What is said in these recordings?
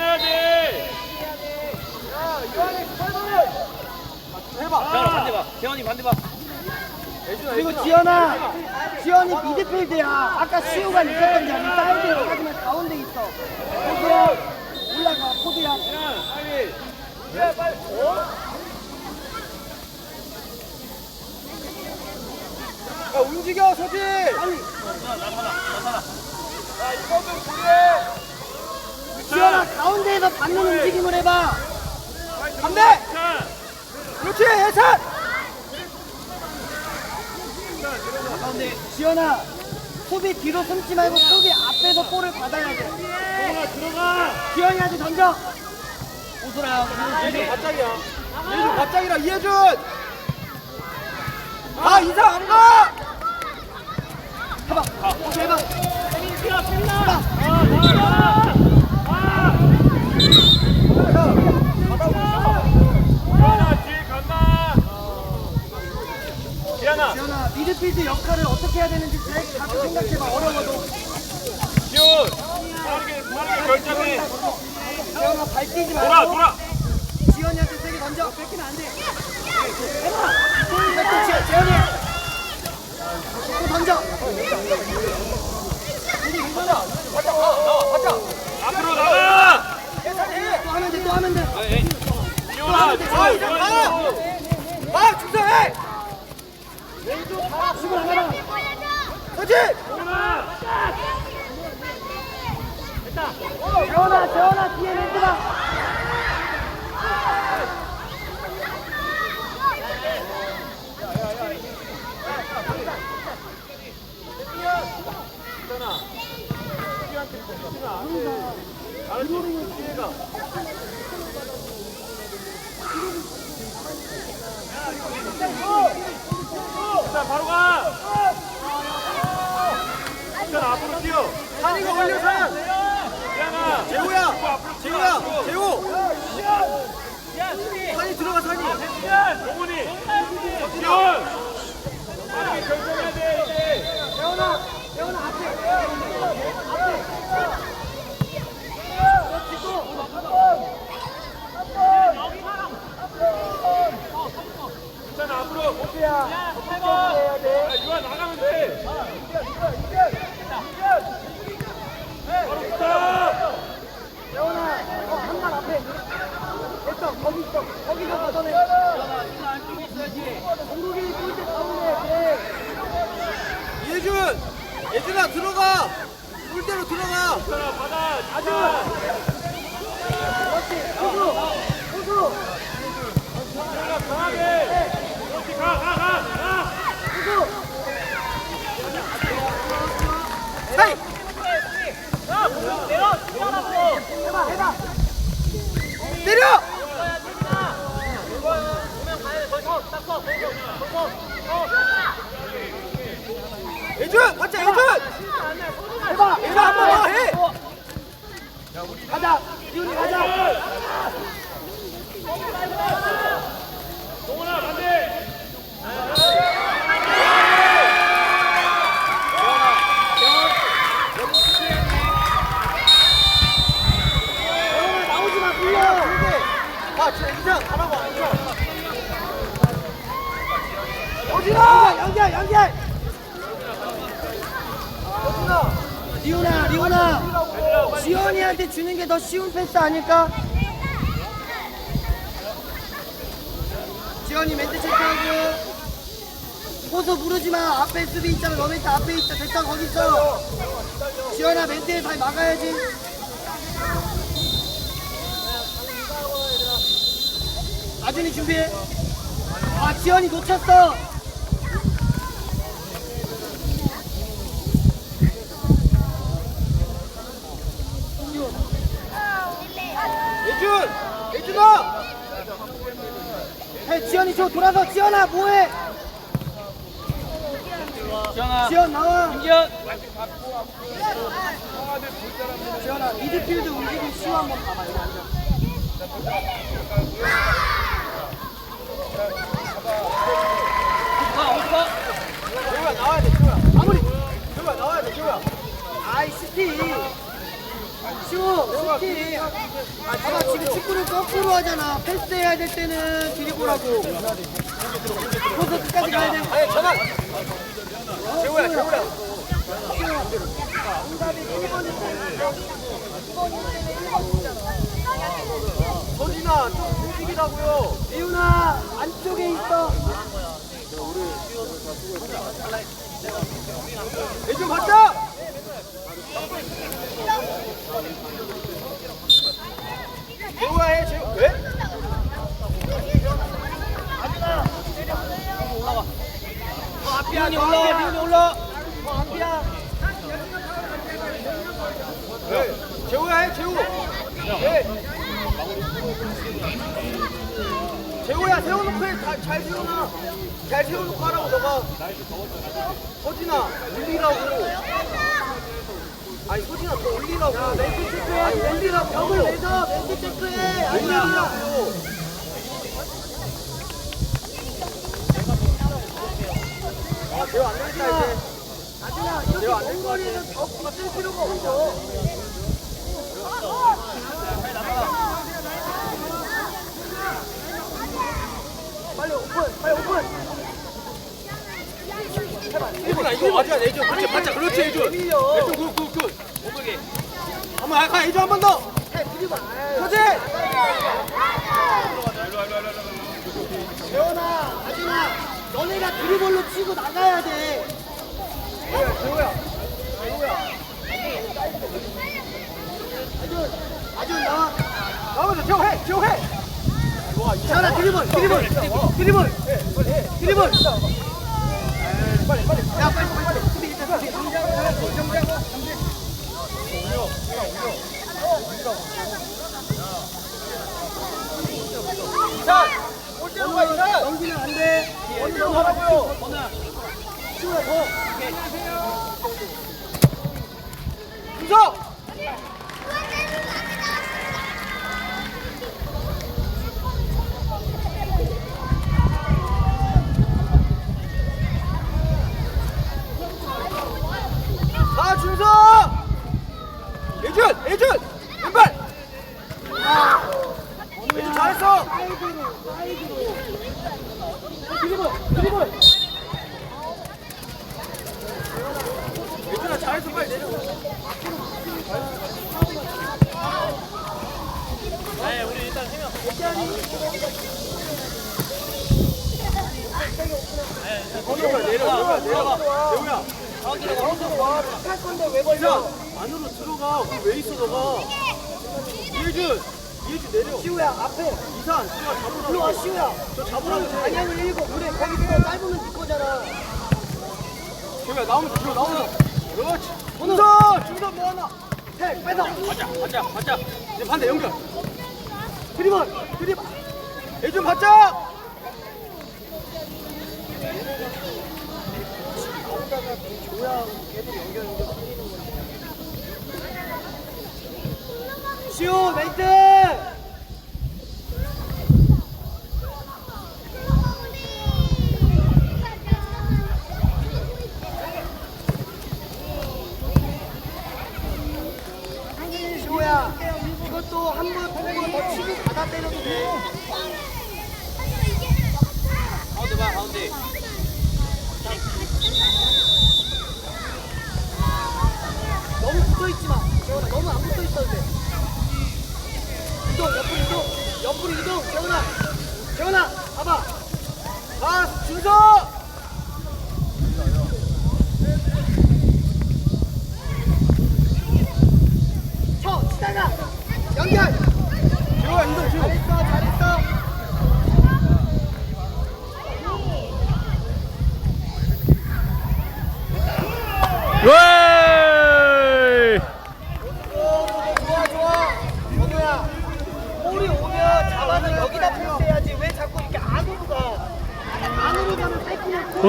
이겨내야 돼. 재현아 반대 봐. 재현이 반대 봐. 그리고 지현아, 지현이 미드필드야. 아까 시우가 있었던 자리 사이드에 하지만 가운데 있어. 포드야, 올라가, 포드야. 야, 움직여, 서진! 아니, 야, 이거는 불리해! 지현아, 가운데에서 받는 움직임을 해봐. 반대! 자, 그렇지, 예찬! 가운데, 지현아, 수비 뒤로 숨지 말고 수비 앞에서 볼을 받아야 돼. 동훈아 들어가. 지현이한테 던져. 오소라, 이해준 바짝이야. 이해준 바짝이라, 이해준! 아, 이상 안 가! 해봐. 오소 해봐. 해봐. 지현아 뒤에 간다. 지현아, 지현아, 미드필드 역할을 어떻게 해야 되는지 잘 자꾸 생각해봐. 어려워도. 지훈. 빠르게 빠르게 결정해. 지현아, 발 뛰지 말고. 돌아 돌아. 지현이한테 세게 던져. 뺏기면 안 돼. 해봐. 그렇지, 지현이. 또 던져. 앞으로 나가. 또 하면 돼, 또 하면 돼. 지훈아, 아, 지훈 이상 가! 아, 중상해! 서진! 재원아, 재원아, 뒤에 멘트 봐. 자 바로 가. 자 앞으로 뛰어. 산이가 올려, 산! 지현아. 재호야! 재호야! 재호! 산이 들어가, 산이! 지훈. 빠르게 결정해야 돼 이제. 재원아, 재원아, 앞에. 괜찮아 앞으로. 야, 유아 나가면 돼. 바로 붙어. 재원아, 어, 한발 앞에. 됐어, 거기 이해준! 예준아, 들어가! 꿀대로 들어가! 괜찮아 받아. 가자. 그렇지, 호수. 호수. 지현아 강하게. 그렇지 가가 가. 가. 호수. 헤이! 해봐, 해봐. 때려! 예준! 맞자, 예준! 해봐. 예준 한번 더 해! 가자. 지훈이 가자. 동훈아 반대. 나오지 마. 아, 진짜 이상 가라고 안 쳐. 연결, 연결, 연결. 여준아! 리오나, 리오나. 지원이한테 주는 게 더 쉬운 패스 아닐까? 지원이 멘트 체크하고. 호소 부르지 마. 앞에 수비 있잖아. 너 멘트 앞에 있어. 됐다, 거기 있어. 지원아, 멘트에 잘 막아야지. 아준이 준비해. 아, 지원이 놓쳤어. 5초 돌아서 지연아 뭐해? 지연아. 지연 나와. 김지연. 지연아 미드필드 움직임 시호 한번 봐봐 여기 앉아. 오빠 오빠. 지연아 나와야 돼 지연아. 마무리. 지연아 나와야 돼 지연아. 아이 스티. 시호 스티 아 봐봐 지금 축구를 거꾸로 하잖아 패스해야 될 때는 드리블하고 거기서 끝까지 가야 돼 아니 전환 지호야 지호야 서진아 좀 움직이라고요 이윤아 안쪽에 있어 애좀 받자 지호야 해 지호 왜? 비현이 올라와 비현이 올라. 네. 재호야 해 재호. 네. 재호야 세워놓고 해. 다- 잘 세워놔 잘 세워놓고 하라고 너가. 서진아 올리라고. 아니 서진아 더 올리라고. 멘트 체크해. 올리라고. 벽을 내서 멘트 체크해. 올리라고 아 재호 안 되겠다 이제. 아준아 이렇게 먼 거리에는 벽 붙일 필요가 없어. 빨리 오픈 빨리 오픈. 예준아 이거 맞아. 예준 그렇지 맞자 그렇지 예준 밀려. 예준 굿굿굿. 한번 가 예준 한번 더. 해 드리블 서진 재현아 아준아 너네가 드리블로 치고 나가야 돼. 재호야 재호야. 재호야 아준 아준 나와 재호 해 재호 해. 와, 재현아 드리블 드리블. 드리블. 드리블. 빨리 빨리. 야 빨리 빨리. 빨리 수비 일단 수비 이산 올 때로 가 이산 넘기면 때로 가라고요. 치우야 더 준서 아 준서 예준 예준 왼발 예준 잘했어 사이드로 사이드로 드리블 드리블 예준아 잘했어 빨리 내려 네 우리 일단 세명 재호야 내려 재호야 내려 재호야 와 착할 건데 왜야 걸려 안으로 들어가 거기 왜 있어 너가 이해준 이해준 내려 시우야 시우야 저 잡으라고 해 방향을 읽고 그래 거기서 짧으면 네 거잖아 재호야 나오면서 재호 나오면서 그렇지 준서 준서 뭐하나 해 뺏어 맞자 맞자 맞자 이제 반대 연결 드리블 드리블. 예준 받자 시우 메이트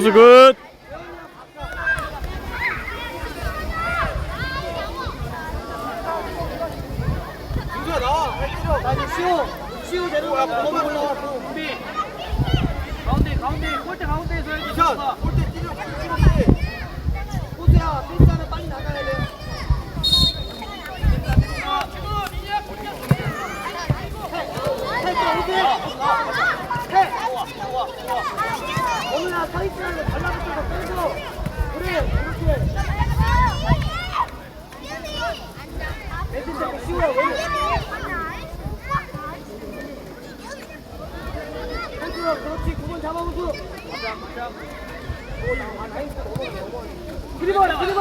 포스 굿. 시오 시오 내려와 범위 올라와 범위 가운데 가운데 골대 가운데에서 해야지 샷 골대 찌르 찌르 호수야 패스하면 빨리 나가야 돼 패스 어디 패스 패스 거 달라붙어서 빼서. 그래, 그렇게. 잡고 씌우라, 왜? 멘트로, 그렇지, 구번 잡아보고. 드리블, 드리블.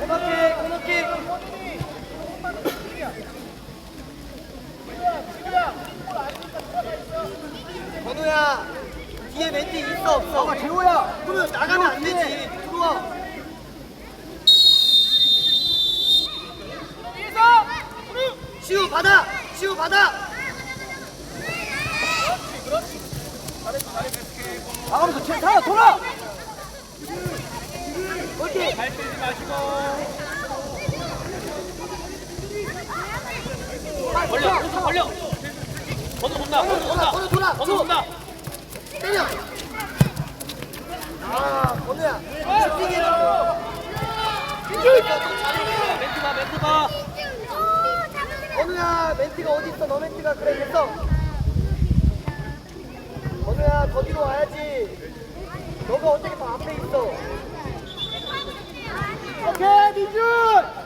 고맙게, 고맙게. 건우야 뒤에 멘트 있어 없어? 아, 재호야. 그러면 나가면 안 되지 들어와 시우 받아 시우 받아 나가면서 제다 돌아. 어디? 발 빼지 마시고. 벌려 오른쪽 벌려 건우 온다 건우 온다 건우 돌아, 줘. 온다 때려 아 건우야 슈팅해라 멘트 봐 멘트 봐 멘트가 어디 있어 너 멘트가 그래 됐어 건우야 더 뒤로 와야지 너가 어떻게 더 앞에 있어 오케이. 민준.